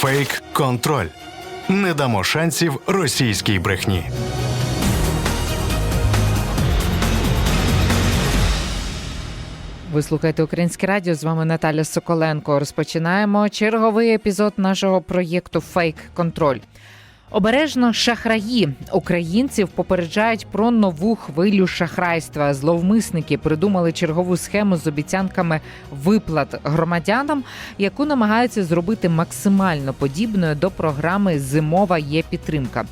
Фейк контроль. Не дамо шансів російській брехні. Ви слухаєте Українське радіо. З вами Наталя Соколенко. Розпочинаємо черговий епізод нашого проєкту Фейк Контроль. Обережно шахраї українців попереджають про нову хвилю шахрайства. Зловмисники придумали чергову схему з обіцянками виплат громадянам, яку намагаються зробити максимально подібною до програми Зимова є підтримка.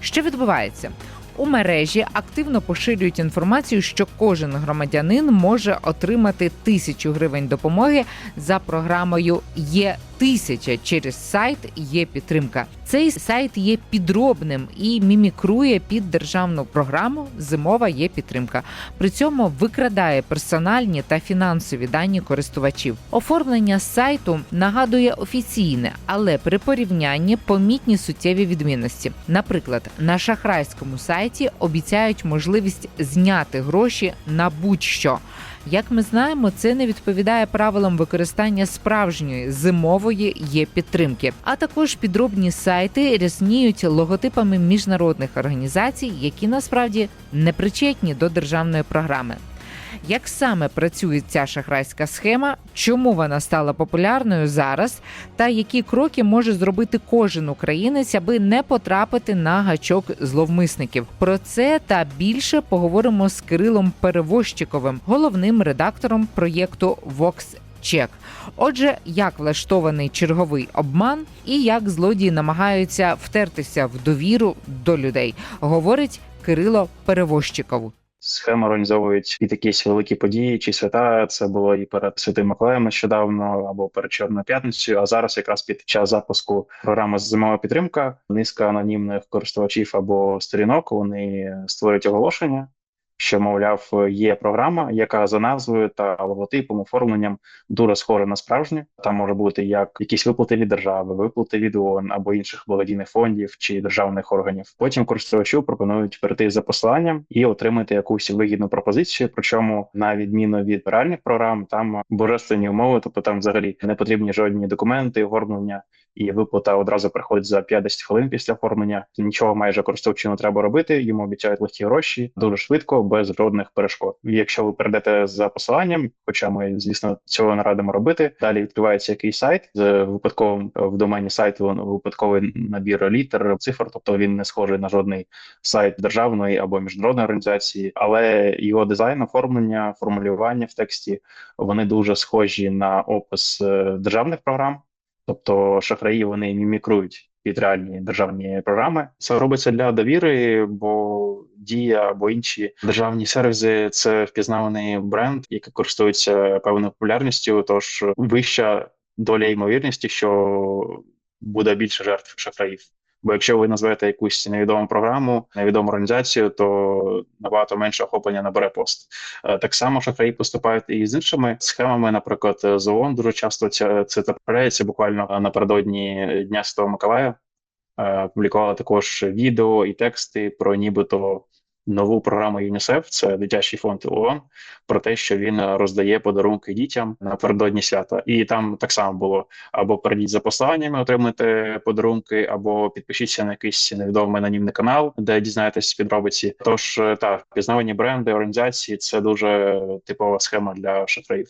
Що відбувається? У мережі активно поширюють інформацію, що кожен громадянин може отримати тисячу гривень допомоги за програмою Є тисяча через сайт є підтримка. Цей сайт є підробним і мімікрує під державну програму Зимова є підтримка. При цьому викрадає персональні та фінансові дані користувачів. Оформлення сайту нагадує офіційне, але при порівнянні помітні суттєві відмінності. Наприклад, на шахрайському сайті обіцяють можливість зняти гроші на будь-що. Як ми знаємо, це не відповідає правилам використання справжньої зимової є підтримки. А також підробні сайти рясніють логотипами міжнародних організацій, які насправді не причетні до державної програми. Як саме працює ця шахрайська схема, чому вона стала популярною зараз, та які кроки може зробити кожен українець, аби не потрапити на гачок зловмисників? Про це та більше поговоримо з Кирилом Перевозчиковим, головним редактором проєкту Vox Check. Отже, як влаштований черговий обман і як злодії намагаються втертися в довіру до людей, говорить Кирило Перевозчиков. Схеми організовують під якісь великі події чи свята. Це було і перед Святим Миколаєм нещодавно, або перед Чорною п'ятницею. А зараз, якраз під час запуску програми зимова підтримка, низка анонімних користувачів або сторінок вони створюють оголошення. Що мовляв, є програма, яка за назвою та логотипом оформленням дуже схожа на справжню. Там може бути як якісь виплати від держави, виплати від ООН або інших благодійних фондів чи державних органів. Потім користувачу пропонують перейти за посиланням і отримати якусь вигідну пропозицію. Причому на відміну від реальних програм, там божественні умови, тобто там взагалі не потрібні жодні документи, оформлення. І виплата одразу приходить за 50 хвилин після оформлення. Нічого майже користувачу не треба робити. Йому обіцяють легкі гроші дуже швидко, без жодних перешкод. Якщо ви перейдете за посиланням, хоча ми звісно цього не радимо робити. Далі відкривається якийсь сайт з випадковим в домені сайту випадковий набір літер, цифр, тобто він не схожий на жодний сайт державної або міжнародної організації, але його дизайн, оформлення, формулювання в тексті вони дуже схожі на опис е, державних програм. Тобто шахраї вони мімікрують під реальні державні програми. Це робиться для довіри, бо дія або інші державні сервіси це впізнаваний бренд, який користується певною популярністю. Тож вища доля ймовірності, що буде більше жертв шахраїв. Бо якщо ви назвете якусь невідому програму, невідому організацію, то набагато менше охоплення набере пост. Так само шахраї поступають і з іншими схемами. Наприклад, з ООН дуже часто це це трапляється буквально напередодні Дня Святого Миколая. Публікували також відео і тексти про нібито нову програму ЮНІСЕФ, це дитячий фонд ООН, про те, що він роздає подарунки дітям напередодні свята, і там так само було або перейдіть за посиланнями, отримайте подарунки, або підпишіться на якийсь невідомий анонімний канал, де дізнаєтесь підробиці. Тож так, пізнавані бренди, організації це дуже типова схема для шахраїв.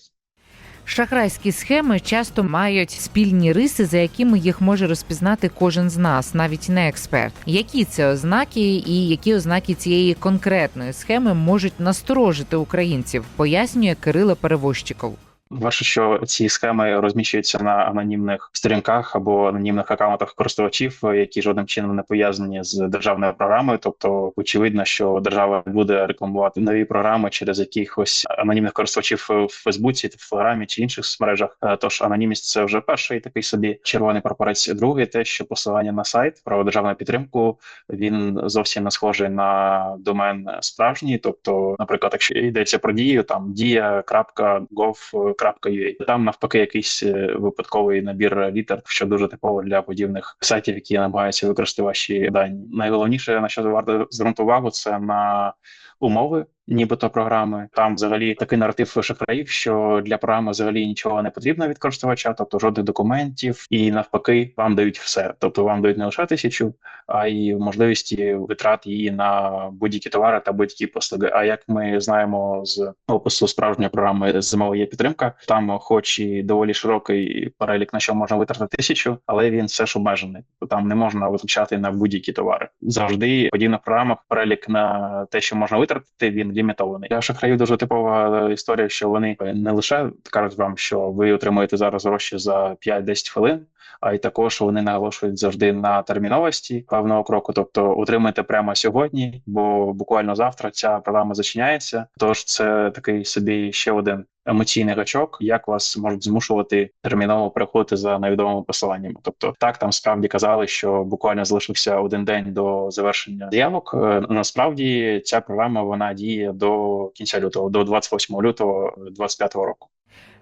Шахрайські схеми часто мають спільні риси, за якими їх може розпізнати кожен з нас, навіть не експерт. Які це ознаки, і які ознаки цієї конкретної схеми можуть насторожити українців, пояснює Кирило Перевозчиков. Ваше, що ці схеми розміщуються на анонімних сторінках або анонімних аккаунтах користувачів, які жодним чином не пов'язані з державною програмою. Тобто, очевидно, що держава буде рекламувати нові програми через якихось анонімних користувачів в Фейсбуці, в Телеграмі чи інших соцмережах. Тож анонімність це вже перший такий собі червоний прапорець. Другий те, що посилання на сайт про державну підтримку він зовсім не схожий на домен справжній. Тобто, наприклад, якщо йдеться про дію, там дія.gov .ua. Там навпаки якийсь е, випадковий набір літер, що дуже типово для подібних сайтів, які намагаються використати ваші дані. Найголовніше на що варто звернути увагу, це на умови, нібито програми. Там взагалі такий наратив шахраїв, що для програми взагалі нічого не потрібно від користувача, тобто жодних документів, і навпаки, вам дають все. Тобто вам дають не лише тисячу, а й можливості витрат її на будь-які товари та будь-які послуги. А як ми знаємо з опису справжньої програми зимова є підтримка, там, хоч і доволі широкий перелік на що можна витратити тисячу, але він все ж обмежений. Там не можна витрачати на будь-які товари. Завжди в подібних програмах перелік на те, що можна витратити, він лімітований. Для шахраїв дуже типова історія, що вони не лише кажуть вам, що ви отримуєте зараз гроші за 5-10 хвилин. А й також вони наголошують завжди на терміновості певного кроку, тобто отримайте прямо сьогодні, бо буквально завтра ця програма зачиняється. Тож це такий собі ще один емоційний гачок, як вас можуть змушувати терміново переходити за невідомими посиланнями. Тобто, так там справді казали, що буквально залишився один день до завершення заявок. Е, Насправді ця програма вона діє до кінця лютого, до 28 лютого 2025 року.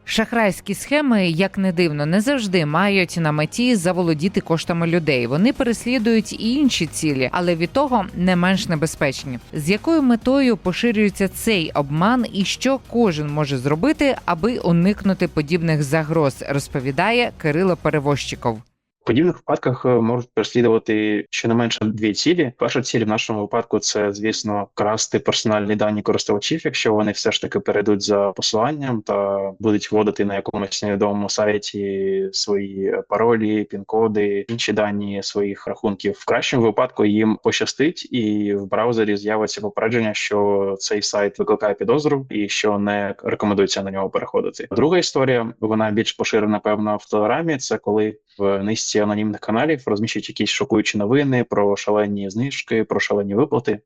Шахрайські схеми, як не дивно, не завжди мають на меті заволодіти коштами людей. Вони переслідують і інші цілі, але від того не менш небезпечні. З якою метою поширюється цей обман, і що кожен може зробити, аби уникнути подібних загроз, розповідає Кирило Перевозчиков. Подібних випадках е, можуть переслідувати щонайменше дві цілі. Перша ціль в нашому випадку це, звісно, красти персональні дані користувачів, якщо вони все ж таки перейдуть за посиланням та будуть вводити на якомусь невідомому сайті свої паролі, пін-коди, інші дані своїх рахунків. В кращому випадку їм пощастить, і в браузері з'явиться попередження, що цей сайт викликає підозру і що не рекомендується на нього переходити. Друга історія вона більш поширена, певно, в телеграмі. Це коли в низці анонімних каналів розміщують якісь шокуючі новини про шалені знижки, про шалені виплати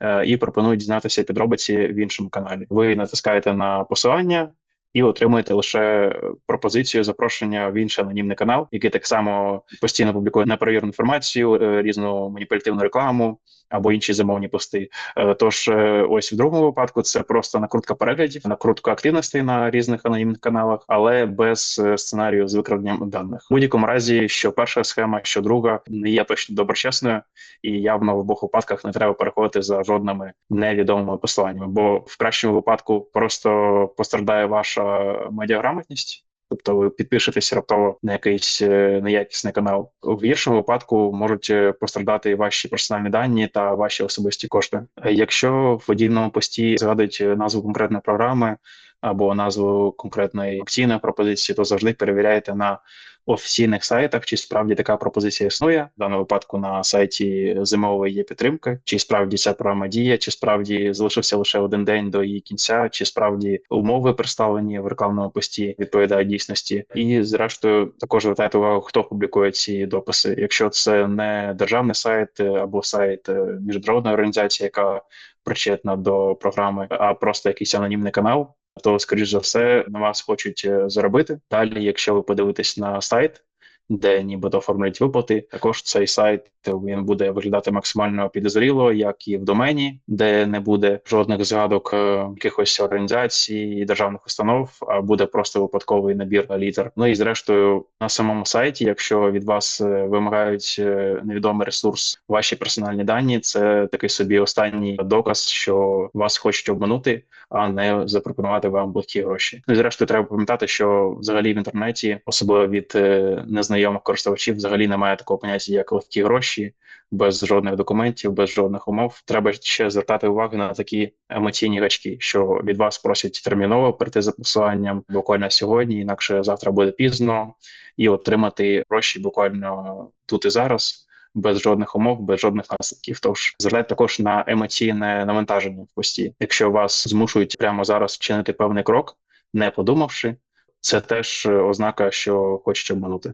е, і пропонують дізнатися підробиці в іншому каналі. Ви натискаєте на посилання. І отримуєте лише пропозицію запрошення в інший анонімний канал, який так само постійно публікує неперевірену інформацію, е, різну маніпулятивну рекламу або інші замовні пости. Е, Тож, е, ось в другому випадку це просто накрутка переглядів, накрутка активностей на різних анонімних каналах, але без е, сценарію з викраденням даних. В будь-якому разі, що перша схема, що друга не є точно доброчесною, і явно в обох випадках не треба переходити за жодними невідомими посиланнями, бо в кращому випадку просто постраждає ваша медіаграмотність. Тобто ви підпишетесь раптово на якийсь е, неякісний канал. В гіршому випадку можуть пострадати постраждати ваші персональні дані та ваші особисті кошти. Е, Якщо в водійному пості згадують е, назву конкретної програми або назву конкретної акційної пропозиції, то завжди перевіряйте на офіційних сайтах, чи справді така пропозиція існує? В даному випадку на сайті зимової є підтримка, чи справді ця програма діє, чи справді залишився лише один день до її кінця, чи справді умови представлені в рекламному пості відповідають дійсності, і зрештою також звертайте увагу, хто публікує ці дописи. Якщо це не державний сайт е, або сайт е, міжнародної організації, яка причетна до програми, а просто якийсь анонімний канал то скоріш за все на вас хочуть е, заробити. Далі, якщо ви подивитесь на сайт, де нібито оформлюють виплати, також цей сайт він буде виглядати максимально підозріло, як і в домені, де не буде жодних згадок е, якихось організацій і державних установ, а буде просто випадковий набір літер. Ну і зрештою на самому сайті, якщо від вас е, вимагають е, невідомий ресурс, ваші персональні дані, це такий собі останній доказ, що вас хочуть обманути, а не запропонувати вам легкі гроші. Ну і зрештою, треба пам'ятати, що взагалі в інтернеті, особливо від е, незнайомих користувачів, взагалі немає такого поняття, як легкі гроші. Без жодних документів, без жодних умов, треба ще звертати увагу на такі емоційні гачки, що від вас просять терміново прийти за посиланням буквально сьогодні, інакше завтра буде пізно, і отримати гроші буквально тут і зараз, без жодних умов, без жодних наслідків. Тож звертайте також на емоційне навантаження в пості. Якщо вас змушують прямо зараз вчинити певний крок, не подумавши, це теж ознака, що хочуть обманути.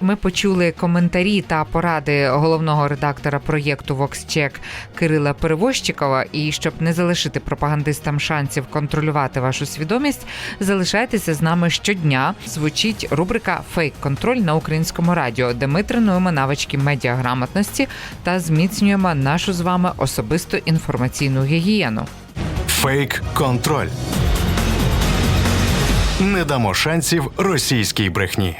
Ми почули коментарі та поради головного редактора проєкту VoxCheck Кирила Перевозчикова. І щоб не залишити пропагандистам шансів контролювати вашу свідомість, залишайтеся з нами щодня. Звучить рубрика Фейк контроль на українському радіо, де ми тренуємо навички медіаграмотності та зміцнюємо нашу з вами особисту інформаційну гігієну. Фейк контроль. Не дамо шансів російській брехні.